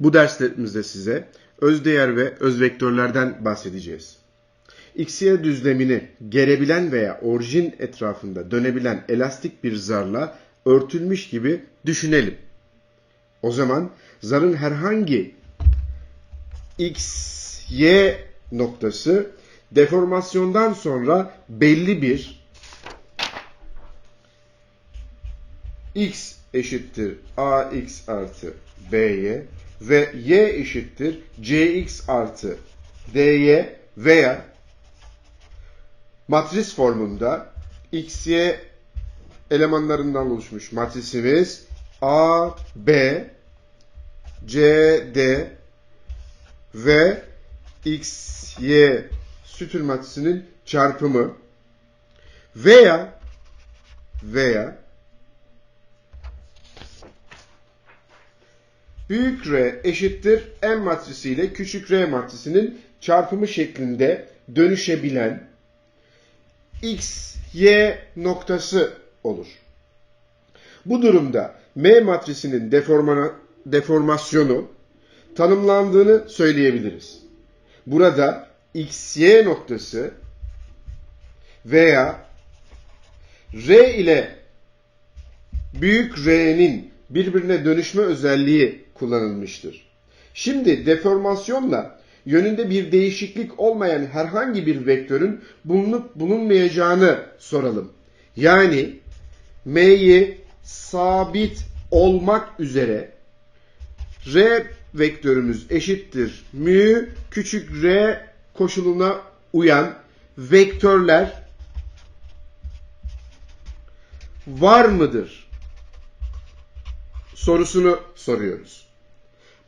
Bu derslerimizde size özdeğer ve özvektörlerden bahsedeceğiz. XY düzlemini gerebilen veya orijin etrafında dönebilen elastik bir zarla örtülmüş gibi düşünelim. O zaman zarın herhangi x, y noktası deformasyondan sonra belli bir x eşittir ax artı by ve y eşittir cx artı dy veya matris formunda xy elemanlarından oluşmuş matrisimiz a, b, c, d ve x, y sütun matrisinin çarpımı veya veya büyük R eşittir M matrisi ile küçük R matrisinin çarpımı şeklinde dönüşebilen X, Y noktası olur. Bu durumda M matrisinin deformasyonu tanımlandığını söyleyebiliriz. Burada X, Y noktası veya R ile büyük R'nin birbirine dönüşme özelliği kullanılmıştır. Şimdi deformasyonla yönünde bir değişiklik olmayan herhangi bir vektörün bulunup bulunmayacağını soralım. Yani m'yi sabit olmak üzere r vektörümüz eşittir mü küçük r koşuluna uyan vektörler var mıdır? Sorusunu soruyoruz.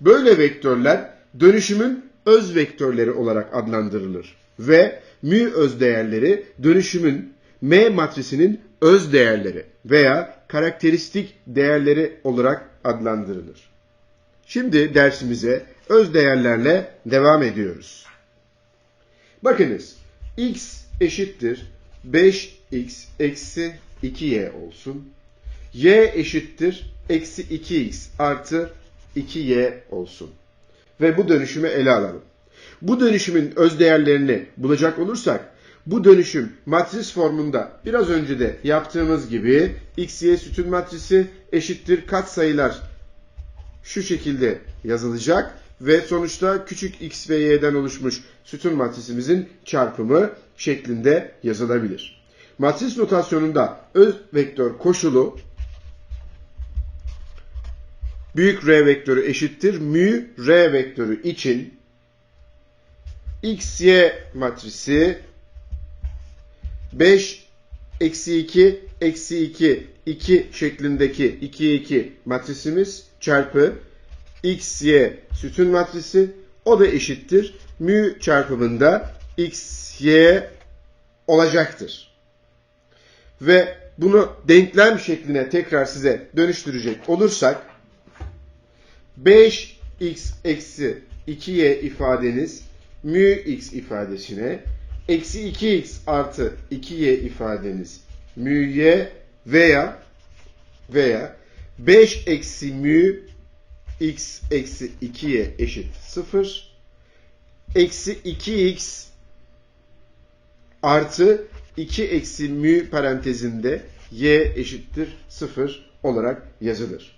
Böyle vektörler dönüşümün öz vektörleri olarak adlandırılır ve mü öz değerleri dönüşümün M matrisinin öz değerleri veya karakteristik değerleri olarak adlandırılır. Şimdi dersimize öz değerlerle devam ediyoruz. Bakınız x eşittir 5x eksi 2y olsun. Y eşittir eksi 2x artı 2y olsun. Ve bu dönüşümü ele alalım. Bu dönüşümün öz değerlerini bulacak olursak bu dönüşüm matris formunda biraz önce de yaptığımız gibi x, y sütun matrisi eşittir katsayılar şu şekilde yazılacak ve sonuçta küçük x ve y'den oluşmuş sütun matrisimizin çarpımı şeklinde yazılabilir. Matris notasyonunda öz vektör koşulu büyük R vektörü eşittir mü R vektörü için x, y matrisi 5 eksi 2 eksi 2 2 şeklindeki 2'ye 2 matrisimiz çarpı x, y sütun matrisi o da eşittir mü çarpımında x, y olacaktır. Ve bunu denklem şekline tekrar size dönüştürecek olursak 5x eksi 2y ifadeniz mü x ifadesine eksi 2x artı 2y ifadeniz mü y veya veya 5 eksi mü x eksi 2y eşit 0 eksi 2x artı 2 eksi mü parantezinde y eşittir 0 olarak yazılır.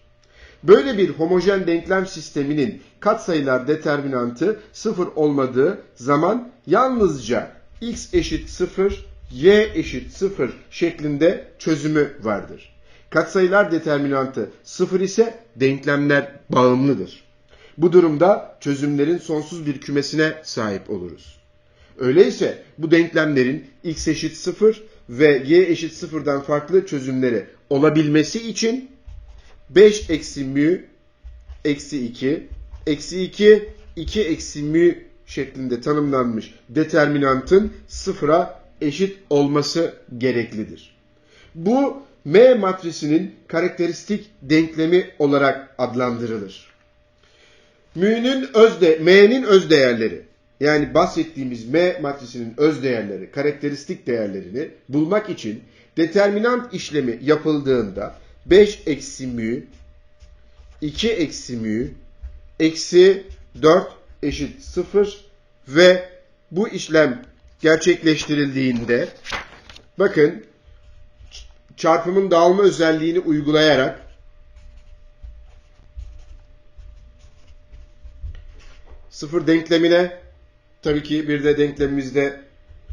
Böyle bir homojen denklem sisteminin katsayılar determinantı 0 olmadığı zaman yalnızca x eşit 0, y eşit 0 şeklinde çözümü vardır. Katsayılar determinantı 0 ise denklemler bağımlıdır. Bu durumda çözümlerin sonsuz bir kümesine sahip oluruz. Öyleyse bu denklemlerin x eşit 0 ve y eşit 0'dan farklı çözümleri olabilmesi için 5 eksi mü eksi 2 eksi 2 2 eksi mü şeklinde tanımlanmış determinantın sıfıra eşit olması gereklidir. Bu M matrisinin karakteristik denklemi olarak adlandırılır. Mü'nün özde, M'nin öz değerleri yani bahsettiğimiz M matrisinin öz değerleri, karakteristik değerlerini bulmak için determinant işlemi yapıldığında 5 eksi mü, 2 eksi mü, eksi 4 eşit 0 ve bu işlem gerçekleştirildiğinde bakın çarpımın dağılma özelliğini uygulayarak sıfır denklemine tabii ki bir de denklemimizde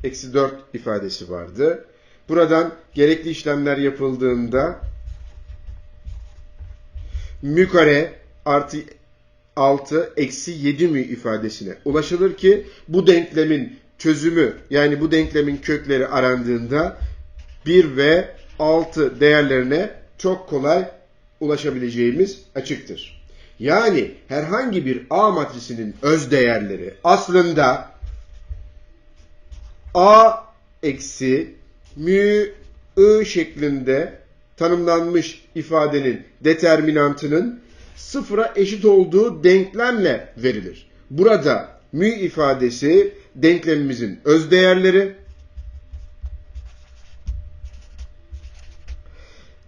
eksi 4 ifadesi vardı. Buradan gerekli işlemler yapıldığında mü kare artı 6 eksi 7 mü ifadesine ulaşılır ki bu denklemin çözümü yani bu denklemin kökleri arandığında 1 ve 6 değerlerine çok kolay ulaşabileceğimiz açıktır. Yani herhangi bir A matrisinin öz değerleri aslında A eksi mü I şeklinde tanımlanmış ifadenin determinantının sıfıra eşit olduğu denklemle verilir. Burada mü ifadesi denklemimizin öz değerleri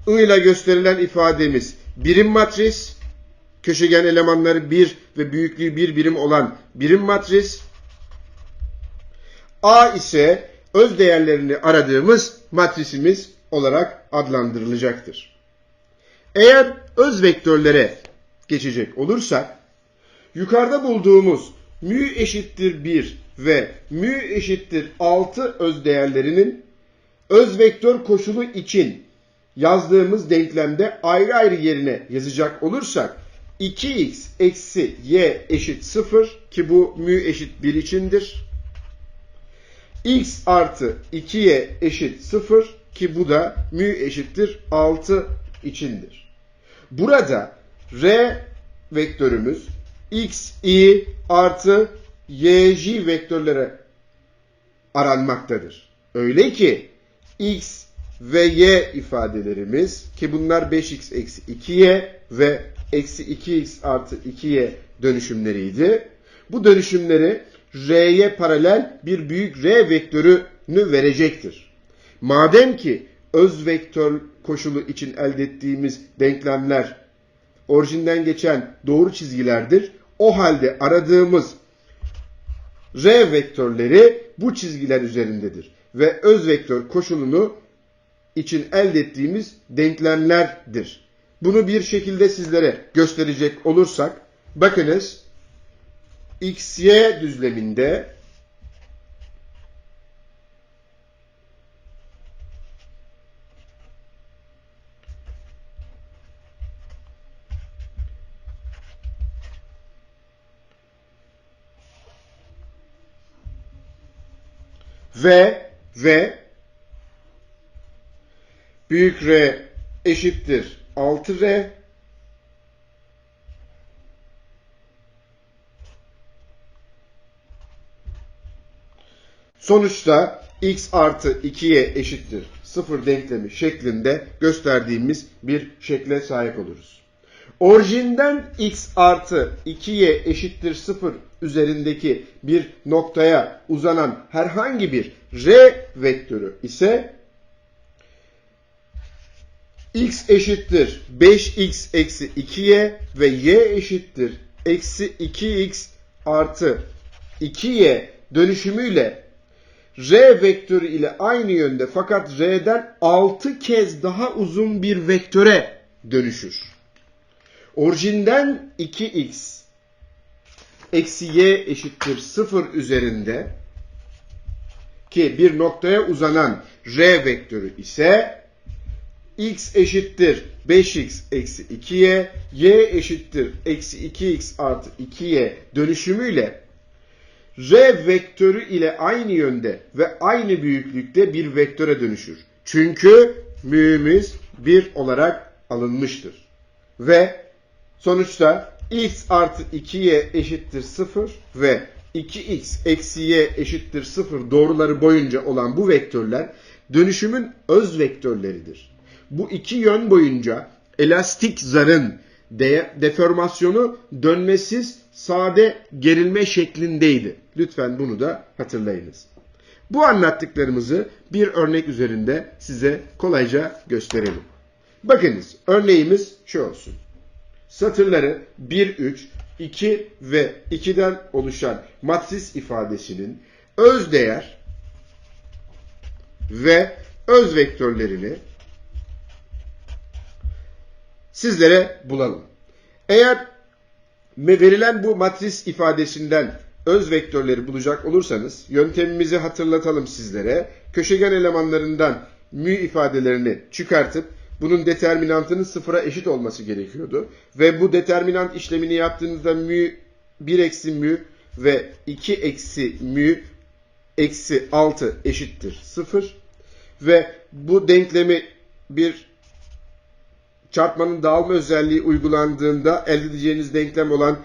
I ile gösterilen ifademiz birim matris, köşegen elemanları 1 ve büyüklüğü 1 birim olan birim matris. A ise öz değerlerini aradığımız matrisimiz olarak adlandırılacaktır. Eğer öz vektörlere geçecek olursak, yukarıda bulduğumuz mü eşittir 1 ve mü eşittir 6 öz değerlerinin öz vektör koşulu için yazdığımız denklemde ayrı ayrı yerine yazacak olursak 2x eksi y eşit 0 ki bu mü eşit 1 içindir. x artı 2y eşit 0 ki bu da mü eşittir 6 içindir. Burada r vektörümüz x, i artı yj vektörlere aranmaktadır. Öyle ki x ve y ifadelerimiz ki bunlar 5x eksi 2y ve eksi 2x artı 2y dönüşümleriydi. Bu dönüşümleri r'ye paralel bir büyük r vektörünü verecektir. Madem ki öz vektör koşulu için elde ettiğimiz denklemler orijinden geçen doğru çizgilerdir. O halde aradığımız r vektörleri bu çizgiler üzerindedir. Ve öz vektör koşulunu için elde ettiğimiz denklemlerdir. Bunu bir şekilde sizlere gösterecek olursak, bakınız xy düzleminde ve ve büyük R eşittir 6R Sonuçta x artı 2y eşittir 0 denklemi şeklinde gösterdiğimiz bir şekle sahip oluruz. Orijinden x artı 2y eşittir 0 üzerindeki bir noktaya uzanan herhangi bir r vektörü ise x eşittir 5x eksi 2y ve y eşittir eksi 2x artı 2y dönüşümüyle r vektörü ile aynı yönde fakat r'den 6 kez daha uzun bir vektöre dönüşür. Orijinden 2x eksi y eşittir 0 üzerinde ki bir noktaya uzanan r vektörü ise x eşittir 5x eksi 2y, y eşittir eksi 2x artı 2y dönüşümüyle r vektörü ile aynı yönde ve aynı büyüklükte bir vektöre dönüşür. Çünkü müğümüz 1 olarak alınmıştır. Ve sonuçta x artı 2y eşittir 0 ve 2x eksi y eşittir 0 doğruları boyunca olan bu vektörler dönüşümün öz vektörleridir. Bu iki yön boyunca elastik zarın de deformasyonu dönmesiz sade gerilme şeklindeydi. Lütfen bunu da hatırlayınız. Bu anlattıklarımızı bir örnek üzerinde size kolayca gösterelim. Bakınız örneğimiz şu olsun. Satırları 1, 3, 2 ve 2'den oluşan matris ifadesinin öz değer ve öz vektörlerini sizlere bulalım. Eğer verilen bu matris ifadesinden öz vektörleri bulacak olursanız yöntemimizi hatırlatalım sizlere. Köşegen elemanlarından mü ifadelerini çıkartıp bunun determinantının sıfıra eşit olması gerekiyordu. Ve bu determinant işlemini yaptığınızda mü 1 eksi mü ve 2 eksi mü eksi 6 eşittir 0. Ve bu denklemi bir çarpmanın dağılma özelliği uygulandığında elde edeceğiniz denklem olan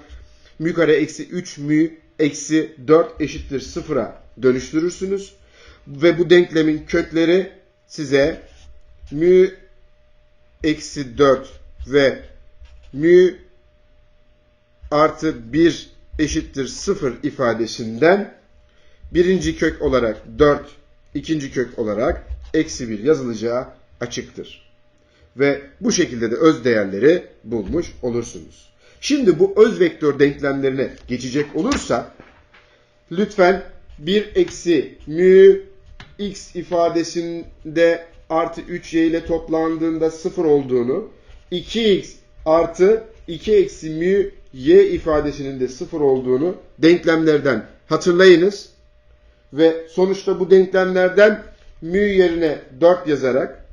mü kare eksi 3 mü eksi 4 eşittir 0'a dönüştürürsünüz. Ve bu denklemin kökleri size mü eksi 4 ve mü artı 1 eşittir 0 ifadesinden birinci kök olarak 4, ikinci kök olarak eksi 1 yazılacağı açıktır. Ve bu şekilde de öz değerleri bulmuş olursunuz. Şimdi bu öz vektör denklemlerine geçecek olursa lütfen 1 eksi mü x ifadesinde artı 3y ile toplandığında 0 olduğunu 2x artı 2 eksi mü y ifadesinin de 0 olduğunu denklemlerden hatırlayınız. Ve sonuçta bu denklemlerden mü yerine 4 yazarak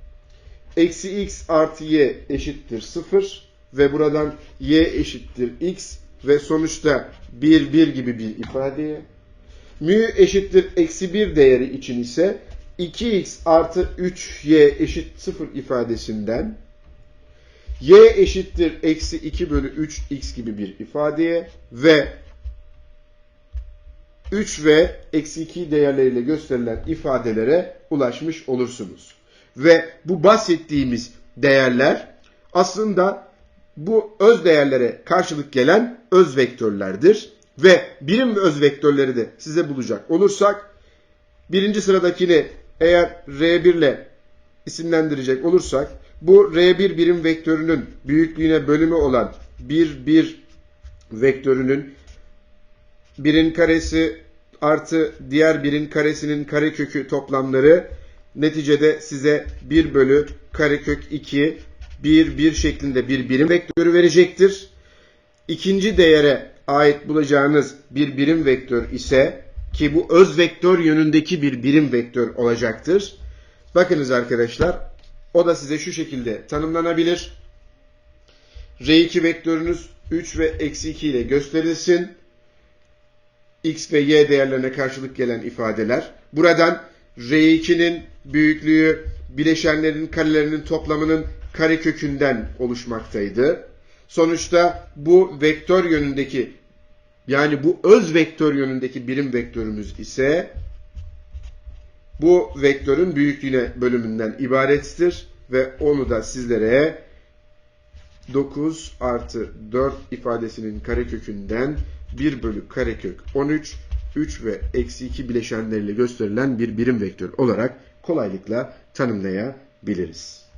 eksi x artı y eşittir 0 ve buradan y eşittir x ve sonuçta 1 1 gibi bir ifadeye mü eşittir eksi 1 değeri için ise 2x artı 3y eşit 0 ifadesinden y eşittir eksi 2 bölü 3x gibi bir ifadeye ve 3 ve eksi 2 değerleriyle gösterilen ifadelere ulaşmış olursunuz. Ve bu bahsettiğimiz değerler aslında bu öz değerlere karşılık gelen öz vektörlerdir. Ve birim öz vektörleri de size bulacak olursak birinci sıradakini eğer R1 ile isimlendirecek olursak bu R1 birim vektörünün büyüklüğüne bölümü olan 1 1 vektörünün birin karesi artı diğer birin karesinin karekökü toplamları neticede size 1 bölü karekök 2 1 1 şeklinde bir birim vektörü verecektir. İkinci değere ait bulacağınız bir birim vektör ise ki bu öz vektör yönündeki bir birim vektör olacaktır. Bakınız arkadaşlar o da size şu şekilde tanımlanabilir. R2 vektörünüz 3 ve eksi 2 ile gösterilsin. X ve Y değerlerine karşılık gelen ifadeler. Buradan R2'nin büyüklüğü bileşenlerin karelerinin toplamının karekökünden oluşmaktaydı. Sonuçta bu vektör yönündeki yani bu öz vektör yönündeki birim vektörümüz ise bu vektörün büyüklüğüne bölümünden ibarettir ve onu da sizlere 9 artı 4 ifadesinin karekökünden 1 bölü karekök 13 3 ve eksi 2 bileşenleriyle gösterilen bir birim vektör olarak kolaylıkla tanımlayabiliriz.